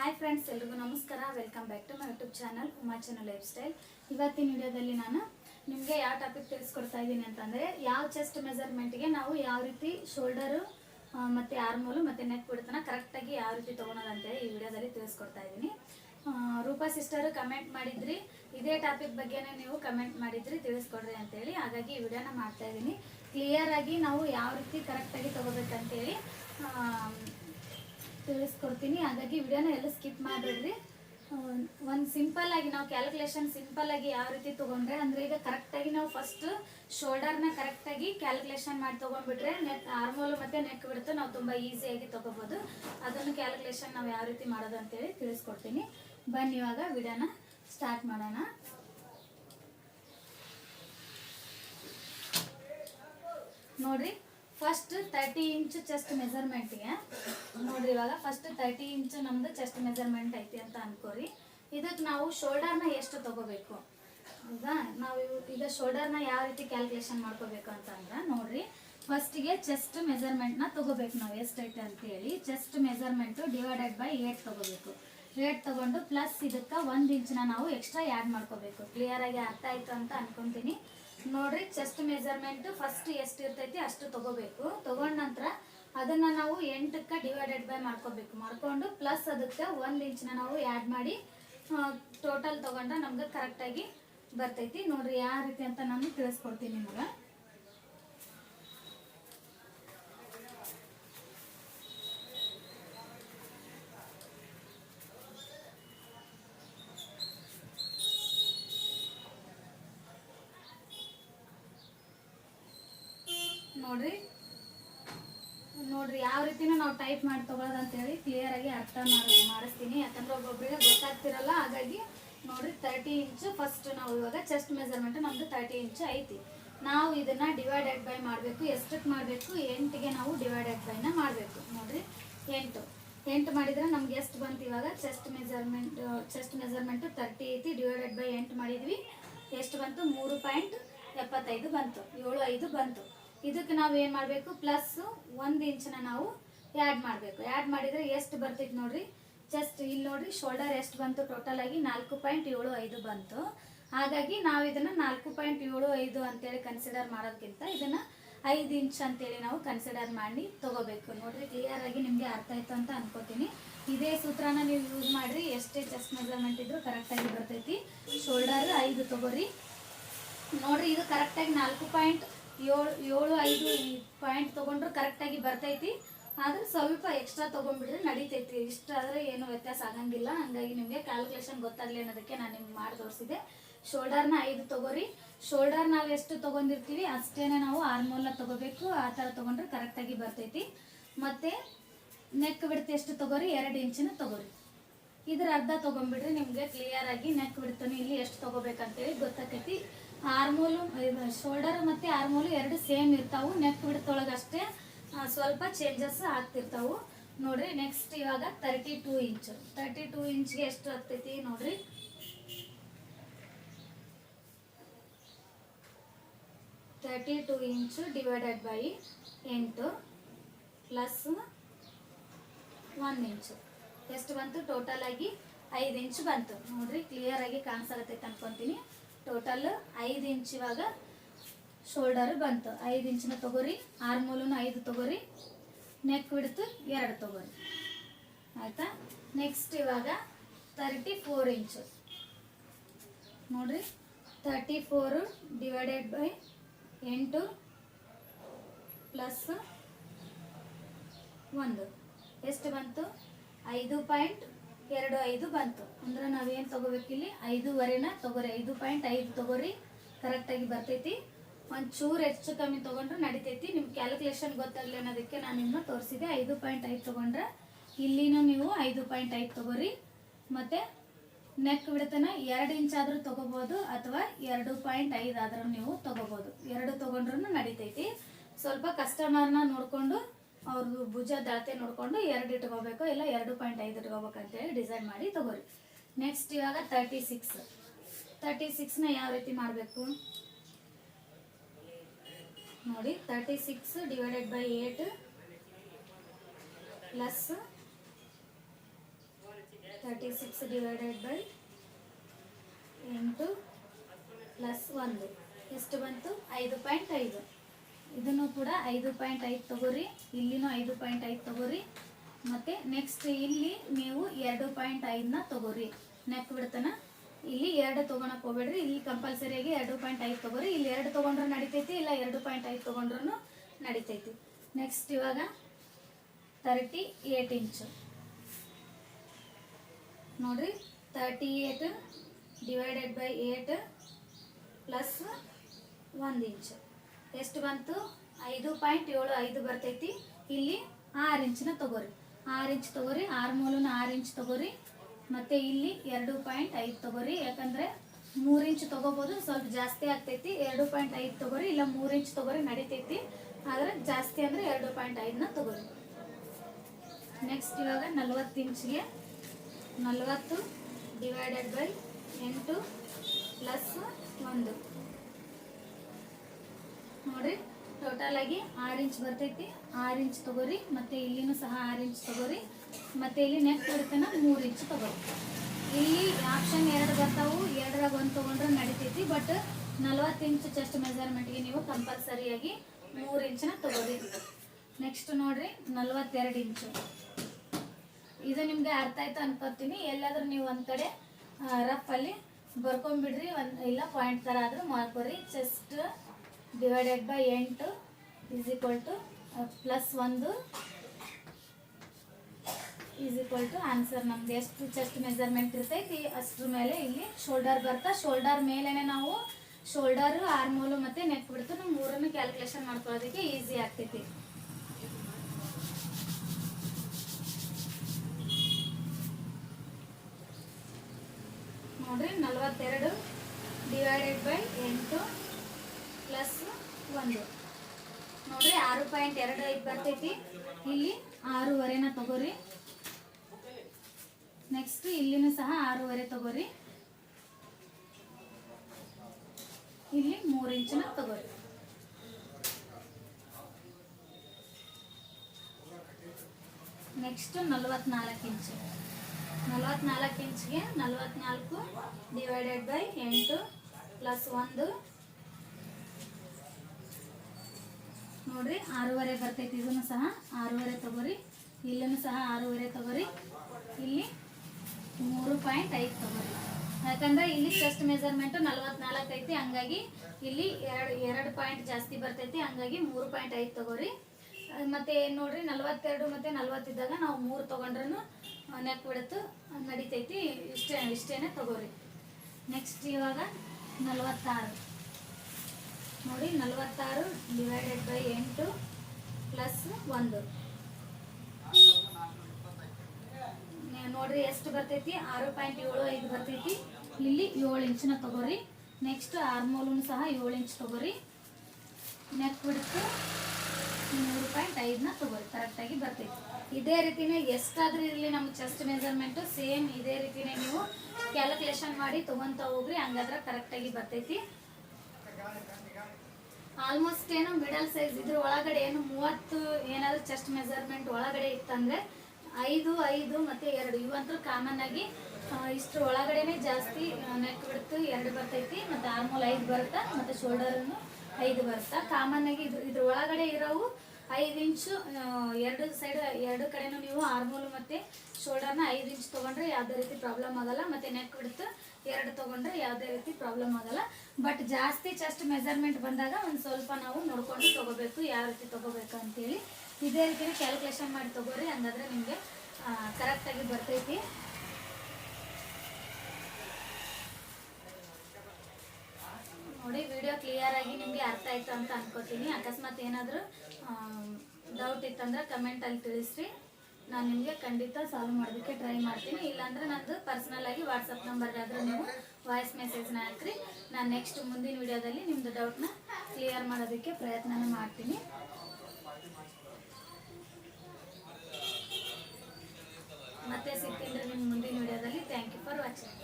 Hi friends ಎಲ್ರಿಗೂ ನಮಸ್ಕಾರ. Welcome back to my YouTube channel Uma channel life style ಇವತ್ತಿನ ವಿಡಿಯೋದಲ್ಲಿ ನಾನು ನಿಮಗೆ ಯಾವ ಟಾಪಿಕ್ ತಿಳಿಸ್ಕೊಡ್ತಾ ಇದ್ದೀನಿ ಅಂತಂದರೆ, ಯಾವ ಚೆಸ್ಟ್ ಮೆಜರ್ಮೆಂಟ್ಗೆ ನಾವು ಯಾವ ರೀತಿ ಶೋಲ್ಡರು ಮತ್ತು ಆರ್ಮೋಲು ಮತ್ತು ನೆಕ್ ಬಿಡ್ತನ ಕರೆಕ್ಟಾಗಿ ಯಾವ ರೀತಿ ತೊಗೊಳೋದಂತ ಈ ವಿಡಿಯೋದಲ್ಲಿ ತಿಳಿಸ್ಕೊಡ್ತಾ ಇದ್ದೀನಿ. ರೂಪಾ ಸಿಸ್ಟರು ಕಮೆಂಟ್ ಮಾಡಿದ್ರಿ. ಇದೇ ಟಾಪಿಕ್ ಬಗ್ಗೆನೇ ನೀವು ಕಮೆಂಟ್ ಮಾಡಿದ್ರಿ, ತಿಳಿಸ್ಕೊಡ್ರಿ ಅಂತೇಳಿ ಹಾಗಾಗಿ ಈ ವಿಡಿಯೋನ ಮಾಡ್ತಾ ಇದ್ದೀನಿ. ಕ್ಲಿಯರಾಗಿ ನಾವು ಯಾವ ರೀತಿ ಕರೆಕ್ಟಾಗಿ ತೊಗೋಬೇಕಂತೇಳಿ ತಿಳಿಸ್ಕೊಡ್ತೀನಿ. ಹಾಗಾಗಿ ವಿಡಿಯೋನ ಎಲ್ಲ ಸ್ಕಿಪ್ ಮಾಡಬೇಡ್ರಿ. ಒಂದು ಸಿಂಪಲ್ ಆಗಿ ನಾವು ಕ್ಯಾಲ್ಕುಲೇಷನ್ ಸಿಂಪಲ್ ಆಗಿ ಯಾವ ರೀತಿ ತೊಗೊಂಡ್ರೆ, ಅಂದರೆ ಈಗ ಕರೆಕ್ಟಾಗಿ ನಾವು ಫಸ್ಟ್ ಶೋಲ್ಡರ್ನ ಕರೆಕ್ಟಾಗಿ ಕ್ಯಾಲ್ಕುಲೇಷನ್ ಮಾಡಿ ತೊಗೊಂಡ್ಬಿಟ್ರೆ ನೆಕ್ ಆರ್ಮೋಲು ಮತ್ತು ನೆಕ್ ಬಿಡುತ್ತೆ ನಾವು ತುಂಬ ಈಸಿಯಾಗಿ ತೊಗೋಬೋದು. ಅದನ್ನು ಕ್ಯಾಲ್ಕುಲೇಷನ್ ನಾವು ಯಾವ ರೀತಿ ಮಾಡೋದು ಅಂತೇಳಿ ತಿಳಿಸ್ಕೊಡ್ತೀನಿ. ಬನ್ನಿ ಇವಾಗ ವಿಡಿಯೋನ ಸ್ಟಾರ್ಟ್ ಮಾಡೋಣ. ನೋಡ್ರಿ. ಫಸ್ಟ್ ತರ್ಟಿ ಇಂಚ್ ಚೆಸ್ಟ್ ಮೆಜರ್ಮೆಂಟ್ಗೆ ನೋಡ್ರಿ ಇವಾಗ ಫಸ್ಟ್ ತರ್ಟಿ ಇಂಚ್ ನಮ್ದು ಚೆಸ್ಟ್ ಮೆಜರ್ಮೆಂಟ್ ಐತಿ ಅಂತ ಅನ್ಕೋರಿ. ಇದಕ್ಕೆ ನಾವು ಶೋಲ್ಡರ್ನ ಎಷ್ಟು ತಗೋಬೇಕು? ಹೌದಾ ನಾವು ಈಗ ಶೋಲ್ಡರ್ನ ಯಾವ ರೀತಿ ಕ್ಯಾಲ್ಕುಲೇಷನ್ ಮಾಡ್ಕೋಬೇಕು ಅಂತ ಅಂದ್ರೆ ನೋಡ್ರಿ. ಫಸ್ಟಿಗೆ ಚೆಸ್ಟ್ ಮೆಜರ್ಮೆಂಟ್ನ ತಗೋಬೇಕು ನಾವು ಎಷ್ಟೈತೆ ಅಂತೇಳಿ chest measurement divided by eight ತಗೋಬೇಕು. ಏಟ್ ತಗೊಂಡು ಪ್ಲಸ್ ಇದಕ್ಕೆ ಒಂದು ಇಂಚನ್ನ ನಾವು ಎಕ್ಸ್ಟ್ರಾ ಆ್ಯಡ್ ಮಾಡ್ಕೋಬೇಕು. ಕ್ಲಿಯರ್ ಆಗಿ ಅರ್ಥ ಆಯಿತು ಅಂತ ಅನ್ಕೊಂತೀನಿ. ನೋಡ್ರಿ ಚೆಸ್ಟ್ ಮೆಜರ್ಮೆಂಟ್ ಫಸ್ಟ್ ಎಷ್ಟು ಇರ್ತೈತಿ ಅಷ್ಟು ತಗೋಬೇಕು. ತಗೊಂಡ ನಂತರ ಅದನ್ನ ನಾವು ಎಂಟಕ್ಕೆ ಡಿವೈಡೆಡ್ ಬೈ ಮಾಡ್ಕೋಬೇಕು. ಮಾಡ್ಕೊಂಡು ಪ್ಲಸ್ ಅದಕ್ಕೆ ಒಂದು ಇಂಚನ್ನ ನಾವು ಆ್ಯಡ್ ಮಾಡಿ ಟೋಟಲ್ ತಗೊಂಡ್ರೆ ನಮ್ಗೆ ಕರೆಕ್ಟಾಗಿ ಬರ್ತೈತಿ. ನೋಡ್ರಿ, ಯಾವ ರೀತಿ ಅಂತ ನಾನು ತಿಳಿಸ್ಕೊಡ್ತೀನಿ ನಿಮ್ಗೆ. ನೋಡ್ರಿ. ನೋಡ್ರಿ, ಯಾವ ರೀತಿನ ನಾವು ಟೈಪ್ ಮಾಡಿ ತಗೊಳ್ಳೋದು ಅಂತೇಳಿ ಕ್ಲಿಯರ್ ಆಗಿ ಅರ್ಥ ಮಾಡಿ, ಮಾಡಿಸ್ತೀನಿ. ಯಾಕಂದ್ರೆ ಒಬ್ಬೊಬ್ಬರಿಗೆ ಗೊತ್ತಾಗ್ತಿರಲ್ಲ, ಹಾಗಾಗಿ ನೋಡ್ರಿ ತರ್ಟಿ ಇಂಚು ಫಸ್ಟ್ ನಾವು ಇವಾಗ ಚೆಸ್ಟ್ ಮೆಜರ್ಮೆಂಟ್ ನಮ್ದು ತರ್ಟಿ ಇಂಚ್ ಐತಿ. ನಾವು ಇದನ್ನ ಡಿವೈಡೆಡ್ ಬೈ ಮಾಡಬೇಕು. ಎಷ್ಟಕ್ಕೆ ಮಾಡಬೇಕು? ಎಂಟಿಗೆ ನಾವು ಡಿವೈಡೆಡ್ ಬೈನ ಮಾಡಬೇಕು. ನೋಡ್ರಿ, ಎಂಟು. ಎಂಟು ಮಾಡಿದ್ರೆ ನಮ್ಗೆ ಎಷ್ಟು ಬಂತು ಇವಾಗ? Chest measurement chest measurement thirty ಐತಿ. ಡಿವೈಡೆಡ್ ಬೈ ಎಂಟು ಮಾಡಿದ್ವಿ. ಎಷ್ಟು ಬಂತು? ಮೂರು ಪಾಯಿಂಟ್ ಎಪ್ಪತ್ತೈದು ಬಂತು. ಏಳು ಐದು ಬಂತು. ಇದಕ್ಕೆ ನಾವು ಏನು ಮಾಡಬೇಕು? ಪ್ಲಸ್ ಒಂದು ಇಂಚನ ನಾವು ಆ್ಯಡ್ ಮಾಡಬೇಕು. ಆ್ಯಡ್ ಮಾಡಿದರೆ ಎಷ್ಟು ಬರ್ತಿತ್ತು ನೋಡ್ರಿ? ಜಸ್ಟ್ ಇಲ್ಲಿ ನೋಡ್ರಿ ಶೋಲ್ಡರ್ ಎಷ್ಟು ಬಂತು? ಟೋಟಲ್ ಆಗಿ ನಾಲ್ಕು ಪಾಯಿಂಟ್ ಏಳು ಐದು ಬಂತು. ಹಾಗಾಗಿ ನಾವು ಇದನ್ನು ನಾಲ್ಕು ಪಾಯಿಂಟ್ ಏಳು ಐದು ಅಂತೇಳಿ ಕನ್ಸಿಡರ್ ಮಾಡೋದಕ್ಕಿಂತ ಇದನ್ನು ಐದು ಇಂಚ್ ಅಂತೇಳಿ ನಾವು ಕನ್ಸಿಡರ್ ಮಾಡಿ ತಗೋಬೇಕು. ನೋಡ್ರಿ ಕ್ಲಿಯರ್ ಆಗಿ ನಿಮಗೆ ಅರ್ಥ ಆಯ್ತು ಅಂತ ಅನ್ಕೋತೀನಿ. ಇದೇ ಸೂತ್ರನ ನೀವು ಯೂಸ್ ಮಾಡಿರಿ. ಎಷ್ಟೇ ಚೆಸ್ಟ್ ಮೆಜರ್ಮೆಂಟ್ ಇದ್ರೂ ಕರೆಕ್ಟಾಗಿ ಬರ್ತೈತಿ. ಶೋಲ್ಡರ್ ಐದು ತಗೋರಿ. ನೋಡ್ರಿ, ಇದು ಕರೆಕ್ಟಾಗಿ ನಾಲ್ಕು ಪಾಯಿಂಟ್ ಏಳು ಏಳು, ಐದು ಪಾಯಿಂಟ್ ತೊಗೊಂಡ್ರು ಕರೆಕ್ಟಾಗಿ ಬರ್ತೈತಿ. ಆದ್ರೆ ಸ್ವಲ್ಪ ಎಕ್ಸ್ಟ್ರಾ ತೊಗೊಂಡ್ಬಿಟ್ರೆ ನಡೀತೈತಿ. ಇಷ್ಟಾದರೆ ಏನು ವ್ಯತ್ಯಾಸ ಆಗಂಗಿಲ್ಲ. ಹಂಗಾಗಿ ನಿಮಗೆ ಕ್ಯಾಲ್ಕುಲೇಷನ್ ಗೊತ್ತಾಗಲಿ ಅನ್ನೋದಕ್ಕೆ ನಾನು ನಿಮ್ಗೆ ಮಾಡಿ ತೋರಿಸಿದೆ ಶೋಲ್ಡರ್ನ ಐದು ತೊಗೋರಿ. ಶೋಲ್ಡರ್ ನಾವು ಎಷ್ಟು ತೊಗೊಂಡಿರ್ತೀವಿ ಅಷ್ಟೇ ನಾವು ಆರ್ಮೋಲ್ನ ತಗೋಬೇಕು. ಆ ಥರ ತೊಗೊಂಡ್ರೆ ಕರೆಕ್ಟಾಗಿ ಬರ್ತೈತಿ. ಮತ್ತು ನೆಕ್ ಬಿಡ್ತು ಎಷ್ಟು ತಗೋರಿ? ಎರಡು ಇಂಚಿನ ತಗೋರಿ. ಇದ್ರ ಅರ್ಧ ತೊಗೊಂಡ್ಬಿಡ್ರಿ ನಿಮಗೆ ಕ್ಲಿಯರ್ ಆಗಿ ನೆಕ್ ಬಿಡ್ತಾನೆ ಇಲ್ಲಿ ಎಷ್ಟು ತೊಗೋಬೇಕಂತೇಳಿ ಗೊತ್ತಾಕೈತಿ. ಆರ್ಮೋಲು ಶೋಲ್ಡರ್ ಮತ್ತು ಆರ್ಮೋಲು ಎರಡು ಸೇಮ್ ಇರ್ತಾವು. ನೆಕ್ ಬಿಡ್ತೊಳಗೆ ಅಷ್ಟೇ ಸ್ವಲ್ಪ ಚೇಂಜಸ್ ಆಗ್ತಿರ್ತಾವು. ನೋಡ್ರಿ ನೆಕ್ಸ್ಟ್ ಇವಾಗ thirty two inch thirty two ಇಂಚ್ಗೆ ಎಷ್ಟು ಆಗ್ತೈತಿ ನೋಡ್ರಿ. Thirty two inch divided by ಎಂಟು ಪ್ಲಸ್ ಒನ್ ಇಂಚು ಎಷ್ಟು ಬಂತು? ಟೋಟಲ್ ಆಗಿ ಐದು ಇಂಚ್ ಬಂತು. ನೋಡ್ರಿ ಕ್ಲಿಯರ್ ಆಗಿ ಕಾಣಿಸಕತ್ತೈತೆ ಅನ್ಕೊಂತೀನಿ. ಟೋಟಲ್ ಐದು ಇಂಚ್ ಇವಾಗ ಶೋಲ್ಡರ್ ಬಂತು ಐದು ಇಂಚಿನ ತಗೋರಿ ಆರ್ಮೂಲನು ಐದು ತಗೋರಿ ನೆಕ್ ಬಿಡ್ತು ಎರಡು ತಗೋರಿ ಆಯ್ತಾ ನೆಕ್ಸ್ಟ್ ಇವಾಗ ತರ್ಟಿ ಫೋರ್ ಇಂಚು ನೋಡ್ರಿ ತರ್ಟಿ ಫೋರು ಡಿವೈಡೆಡ್ ಬೈ ಎಂಟು ಪ್ಲಸ್ ಒಂದು ಎಷ್ಟು ಬಂತು ಐದು ಪಾಯಿಂಟ್ ಎರಡು ಐದು ಬಂತು. ಅಂದ್ರೆ ನಾವೇನು ತಗೋಬೇಕಿಲ್ಲಿ? ಐದೂವರೆನ ತಗೋರಿ. ಐದು ಪಾಯಿಂಟ್ ಐದು ತಗೋರಿ. ಕರೆಕ್ಟಾಗಿ ಬರ್ತೈತಿ. ಒಂಚೂರು ಚೂರು ಹೆಚ್ಚು ಕಮ್ಮಿ ತೊಗೊಂಡ್ರೆ ನಡಿತೈತಿ. ನಿಮ್ಮ ಕ್ಯಾಲ್ಕುಲೇಷನ್ ಗೊತ್ತಾಗಲಿ ಅನ್ನೋದಕ್ಕೆ ನಾನು ನಿಮ್ಮನ್ನ ತೋರಿಸಿದೆ. ಐದು ಪಾಯಿಂಟ್ ಐದು ತೊಗೊಂಡ್ರೆ ಇಲ್ಲಿನೂ ನೀವು ಐದು ಪಾಯಿಂಟ್ ಐದು ತಗೋರಿ. ಮತ್ತು ನೆಕ್ ಬಿಡ್ತನ ಎರಡು ಇಂಚ್ ಆದರೂ ತೊಗೋಬೋದು ಅಥವಾ ಎರಡು ಪಾಯಿಂಟ್ ಐದು ಆದರೂ ನೀವು ತೊಗೋಬೋದು. ಎರಡು ತೊಗೊಂಡ್ರೂ ನಡಿತೈತಿ. ಸ್ವಲ್ಪ ಕಸ್ಟಮರ್ನ ನೋಡಿಕೊಂಡು ಅವ್ರದ್ದು ಭುಜ ದಾತೆ ನೋಡಿಕೊಂಡು ಎರಡು ಇಟ್ಕೋಬೇಕು, ಇಲ್ಲ ಎರಡು ಪಾಯಿಂಟ್ ಐದು ಇಟ್ಕೋಬೇಕು ಅಂತೇಳಿ ಡಿಸೈಡ್ ಮಾಡಿ ತಗೋರಿ. ನೆಕ್ಸ್ಟ್ ಇವಾಗ ತರ್ಟಿ ಸಿಕ್ಸ್ ತರ್ಟಿ ಸಿಕ್ಸ್ನ ಯಾವ ರೀತಿ ಮಾಡಬೇಕು? ನೋಡಿ thirty six divided by eight plus thirty six divided by ಎಂಟು ಪ್ಲಸ್ ಒಂದು ಎಷ್ಟು ಬಂತು? ಐದು ಪಾಯಿಂಟ್ ಐದು. ಇದನ್ನು ಕೂಡ ಐದು ಪಾಯಿಂಟ್ ಐದು ತಗೋರಿ, ಇಲ್ಲಿನೂ ಐದು ಪಾಯಿಂಟ್ ಐದು ತಗೋರಿ. ಮತ್ತು ನೆಕ್ಸ್ಟ್ ಇಲ್ಲಿ ನೀವು ಎರಡು ಪಾಯಿಂಟ್ ಐದನ್ನ ತಗೋರಿ. ನೆಕ್ ಬಿಡ್ತಾನ? ಇಲ್ಲಿ ಎರಡು ತೊಗೊಳಕ್ ಹೋಗ್ಬೇಡ್ರಿ. ಇಲ್ಲಿ ಕಂಪಲ್ಸರಿಯಾಗಿ ಎರಡು ಪಾಯಿಂಟ್ ಐದು ತಗೋರಿ. ಇಲ್ಲಿ ಎರಡು ತೊಗೊಂಡ್ರೆ ನಡಿತೈತಿ, ಇಲ್ಲ ಎರಡು ಪಾಯಿಂಟ್ ಐದು ತೊಗೊಂಡ್ರೂ ನಡಿತೈತಿ. ನೆಕ್ಸ್ಟ್ ಇವಾಗ ತರ್ಟಿ ಏಟ್ ಇಂಚು ನೋಡ್ರಿ thirty eight divided by eight plus ಒಂದು ಇಂಚ್ ಎಷ್ಟು ಬಂತು. ಐದು ಪಾಯಿಂಟ್ ಏಳು ಐದು ಬರ್ತೈತಿ. ಇಲ್ಲಿ ಆರು ಇಂಚಿನ ತಗೋರಿ. ಆರು ಇಂಚ್ ತಗೋರಿ, ಆರು ಮೂಲನ ಆರು ಇಂಚ್ ತಗೋರಿ, ಮತ್ತು ಇಲ್ಲಿ ಎರಡು ಪಾಯಿಂಟ್ ಐದು ತಗೋರಿ. ಯಾಕಂದರೆ ಮೂರು ಇಂಚ್ ತಗೋಬಹುದು ಸ್ವಲ್ಪ ಜಾಸ್ತಿ ಆಗ್ತೈತಿ. ಎರಡು ಪಾಯಿಂಟ್ ಐದು ತಗೋರಿ, ಇಲ್ಲ ಮೂರು ಇಂಚ್ ತಗೋರಿ ನಡಿತೈತಿ. ಆದ್ರೆ ಜಾಸ್ತಿ ಅಂದರೆ ಎರಡು ಪಾಯಿಂಟ್ ಐದನ್ನ ತಗೋರಿ. ನೆಕ್ಸ್ಟ್ ಇವಾಗ ನಲ್ವತ್ತು ಇಂಚ್ಗೆ ನಲ್ವತ್ತು ಡಿವೈಡೆಡ್ ಬೈ ಎಂಟು ಪ್ಲಸ್ ಒಂದು. ನೋಡ್ರಿ ಟೋಟಲ್ ಆಗಿ ಆರು ಇಂಚ್ ಬರ್ತೈತಿ. ಆರು ಇಂಚ್ ತಗೋರಿ. ಮತ್ತೆ ಇಲ್ಲಿನೂ ಸಹ ಆರು ಇಂಚ್ ತಗೋರಿ. ಮತ್ತೆ ಇಲ್ಲಿ ನೆಕ್ಸ್ಟ್ ಬರ್ತನ ಮೂರು ಇಂಚ್ ತಗೋರಿ. ಇಲ್ಲಿ ಆಪ್ಷನ್ ಎರಡು ಬರ್ತಾವು. ಎರಡರಾಗ ಒಂದು ತೊಗೊಂಡ್ರೆ ನಡಿತೈತಿ. ಬಟ್ ನಲ್ವತ್ತು ಇಂಚ್ ಚೆಸ್ಟ್ ಮೆಜರ್ಮೆಂಟ್ಗೆ ನೀವು ಕಂಪಲ್ಸರಿಯಾಗಿ ಮೂರು ಇಂಚನ ತಗೋರಿ. ನೆಕ್ಸ್ಟ್ ನೋಡ್ರಿ. ನಲ್ವತ್ತೆರಡು ಇಂಚು ಇದು ನಿಮ್ಗೆ ಅರ್ಥ ಆಯ್ತು ಅನ್ಕೋತೀನಿ. ಎಲ್ಲಾದ್ರೂ ನೀವು ಒಂದ್ ಕಡೆ ರಫ್ ಅಲ್ಲಿ ಬರ್ಕೊಂಡ್ಬಿಡ್ರಿ ಒಂದ್, ಇಲ್ಲ ಪಾಯಿಂಟ್ ತರ ಆದ್ರೂ ಮಾಡ್ಕೊರಿ. ಚೆಸ್ಟ್ ಡಿವೈಡೆಡ್ ಬೈ ಎಂಟು ಈಸ್ ಈಕ್ವಲ್ ಟು ಪ್ಲಸ್ ಒಂದು ಈಸ್ ಈಕ್ವಲ್ ಟು ಆನ್ಸರ್ ನಮ್ದು ಎಷ್ಟು ಚೆಸ್ಟ್ ಮೆಜರ್ಮೆಂಟ್ ಇರ್ತೈತಿ, ಅಷ್ಟ್ರ ಮೇಲೆ ಇಲ್ಲಿ ಶೋಲ್ಡರ್ ಬರ್ತಾ ಶೋಲ್ಡರ್ ಮೇಲೇ ನಾವು ಶೋಲ್ಡರ್ ಆರ್ಮೋಲು ಮತ್ತು ನೆಕ್ ಬಿಡ್ತು. ನಾವು ಮೂರನ್ನು ಕ್ಯಾಲ್ಕುಲೇಷನ್ ಮಾಡ್ಕೊಳ್ಳೋದಕ್ಕೆ ಈಸಿ ಆಗ್ತೈತಿ. ನೋಡ್ರಿ, ನಲ್ವತ್ತೆರಡು ಡಿವೈಡೆಡ್ ಬೈ ಎಂಟು ಪ್ಲಸ್ ಒಂದು. ನೋಡ್ರಿ ಆರು ಪಾಯಿಂಟ್ ಎರಡು ಐದು ಬರ್ತೈತಿ. ಇಲ್ಲಿ ಆರೂವರೆನ ತಗೋರಿ. ನೆಕ್ಸ್ಟ್ ಇಲ್ಲಿನೂ ಸಹ ಆರೂವರೆ ತಗೋರಿ. ಇಲ್ಲಿ ಮೂರು ಇಂಚಿನ ತಗೋರಿ. ನೆಕ್ಸ್ಟ್ ನಲವತ್ನಾಲ್ಕು ಇಂಚು. ನಲವತ್ನಾಲ್ಕು ಇಂಚ್ಗೆ ನಲವತ್ನಾಲ್ಕು ಡಿವೈಡೆಡ್ ಬೈ ಎಂಟು ಪ್ಲಸ್ ಒಂದು ನೋಡ್ರಿ, ಆರೂವರೆ ಬರ್ತೈತಿ, ಇದನ್ನು ಸಹ ಆರೂವರೆ ತಗೋರಿ. ಇಲ್ಲೂ ಸಹ ಆರೂವರೆ ತಗೋರಿ. ಇಲ್ಲಿ ಮೂರು ಪಾಯಿಂಟ್ ಐದು ತಗೋರಿ. ಯಾಕಂದ್ರೆ ಇಲ್ಲಿ ಚೆಸ್ಟ್ ಮೆಜರ್ಮೆಂಟ್ ನಲವತ್ನಾಲ್ಕು ಐತಿ, ಹಂಗಾಗಿ ಇಲ್ಲಿ ಎರಡು ಎರಡು ಪಾಯಿಂಟ್ ಜಾಸ್ತಿ ಬರ್ತೈತಿ, ಹಂಗಾಗಿ ಮೂರು ಪಾಯಿಂಟ್ ಐದು ತಗೋರಿ. ಮತ್ತೆ ಏನ್ ನೋಡ್ರಿ, ನಲವತ್ತೆರಡು ಮತ್ತೆ ನಲವತ್ತಿದ್ದಾಗ ನಾವು ಮೂರು ತಗೊಂಡ್ರು ನೆಕ್ ಬಿಡುತ್ತು ನಡಿತೈತಿ, ಇಷ್ಟೇ, ಇಷ್ಟೇನೆ ತಗೋರಿ. ನೆಕ್ಸ್ಟ್ ಇವಾಗ ನಲವತ್ತಾರು. ನೋಡಿ, ನಲವತ್ತಾರು ಡಿವೈಡೆಡ್ ಬೈ ಎಂಟು ಪ್ಲಸ್ ಒಂದು. ನೋಡ್ರಿ, ಎಷ್ಟು ಬರ್ತೈತಿ? ಆರು ಪಾಯಿಂಟ್ ಏಳು ಐದು ಬರ್ತೈತಿ. ಇಲ್ಲಿ ಏಳು ಇಂಚಿನ ತಗೋರಿ. ನೆಕ್ಸ್ಟ್ ಆರ್ಮೋಲು ಸಹ ಏಳು ಇಂಚ್ ತಗೋರಿ. ನೆಕ್ ಬಿಡ್ತು ಮೂರು ಪಾಯಿಂಟ್ ಐದನ್ನ ತಗೋರಿ. ಕರೆಕ್ಟಾಗಿ ಬರ್ತೈತಿ. ಇದೇ ರೀತಿನೇ ಎಷ್ಟಾದ್ರೂ ಇರಲಿ ನಮ್ಮ ಚೆಸ್ಟ್ ಮೆಜರ್ಮೆಂಟು ಸೇಮ್ ಇದೇ ರೀತಿನೇ ನೀವು ಕ್ಯಾಲ್ಕುಲೇಷನ್ ಮಾಡಿ ತೊಗೊಂತ ಹೋಗ್ರಿ. ಹಂಗಾದ್ರೆ ಕರೆಕ್ಟಾಗಿ ಬರ್ತೈತಿ. ಆಲ್ಮೋಸ್ಟ್ ಏನು ಮಿಡಲ್ ಸೈಜ್ ಇದ್ರ, ಒಳಗಡೆ ಏನು ಮೂವತ್ತು ಏನಾದ್ರು ಚೆಸ್ಟ್ ಮೆಜರ್ಮೆಂಟ್ ಒಳಗಡೆ ಇತ್ತಂದ್ರೆ ಐದು ಐದು ಮತ್ತೆ ಎರಡು. ಇವಂತೂ ಕಾಮನ್ ಆಗಿ ಇಷ್ಟರ ಒಳಗಡೆನೆ ಜಾಸ್ತಿ ನೆಕ್ ಬಿಡ್ತು ಎರಡು ಬರ್ತೈತಿ, ಮತ್ತೆ ಆರ್ಮೋಲ್ ಐದು ಬರುತ್ತಾ, ಮತ್ತೆ ಶೋಲ್ಡರ್ನು ಐದು ಬರುತ್ತಾ. ಕಾಮನ್ ಆಗಿ ಇದ್ರ ಇದ್ರ ಒಳಗಡೆ ಇರೋವು ಐದು ಇಂಚು ಎರಡು ಸೈಡ್ ಎರಡು ಕಡೆನೂ ನೀವು ಆರ್ಮೋಲ್ ಮತ್ತು ಶೋಲ್ಡರ್ನ ಐದು ಇಂಚ್ ತೊಗೊಂಡ್ರೆ ಯಾವುದೇ ರೀತಿ ಪ್ರಾಬ್ಲಮ್ ಆಗಲ್ಲ. ಮತ್ತು ನೆಕ್ ಬಿಡುತ್ತೆ ಎರಡು ತೊಗೊಂಡ್ರೆ ಯಾವುದೇ ರೀತಿ ಪ್ರಾಬ್ಲಮ್ ಆಗಲ್ಲ. ಬಟ್ ಜಾಸ್ತಿ ಚೆಸ್ಟ್ ಮೆಜರ್ಮೆಂಟ್ ಬಂದಾಗ ಒಂದು ಸ್ವಲ್ಪ ನಾವು ನೋಡ್ಕೊಂಡು ತೊಗೋಬೇಕು, ಯಾವ ರೀತಿ ತೊಗೋಬೇಕು ಅಂತೇಳಿ. ಇದೇ ರೀತಿ ಕ್ಯಾಲ್ಕುಲೇಷನ್ ಮಾಡಿ ತೊಗೋರಿ, ಹಂಗಾದ್ರೆ ನಿಮಗೆ ಕರೆಕ್ಟಾಗಿ ಬರ್ತೈತಿ. ನೋಡಿ ವಿಡಿಯೋ ಕ್ಲಿಯರ್ ಆಗಿ ನಿಮಗೆ ಅರ್ಥ ಆಯ್ತು ಅಂತ ಅನ್ಕೋತೀನಿ. ಅಕಸ್ಮಾತ್ ಏನಾದರೂ ಡೌಟ್ ಇತ್ತಂದ್ರೆ ಕಮೆಂಟಲ್ಲಿ ತಿಳಿಸ್ರಿ. ನಾನು ನಿಮಗೆ ಖಂಡಿತ ಸಾಲ್ವ್ ಮಾಡೋದಕ್ಕೆ ಟ್ರೈ ಮಾಡ್ತೀನಿ. ಇಲ್ಲಾಂದ್ರೆ ನಂದು ಪರ್ಸ್ನಲ್ ಆಗಿ ವಾಟ್ಸಪ್ ನಂಬರ್ಗಾದ್ರೆ ನೀವು ವಾಯ್ಸ್ ಮೆಸೇಜ್ನ ಹಾಕ್ರಿ. ನಾನು ನೆಕ್ಸ್ಟ್ ಮುಂದಿನ ವಿಡಿಯೋದಲ್ಲಿ ನಿಮ್ಮದು ಡೌಟ್ನ ಕ್ಲಿಯರ್ ಮಾಡೋದಕ್ಕೆ ಪ್ರಯತ್ನ ಮಾಡ್ತೀನಿ. ಮತ್ತೆ ಸಿಗ್ತೀನಿ ನಿಮ್ಮ ಮುಂದಿನ ವಿಡಿಯೋದಲ್ಲಿ ಥ್ಯಾಂಕ್ ಯು ಫಾರ್ ವಾಚಿಂಗ್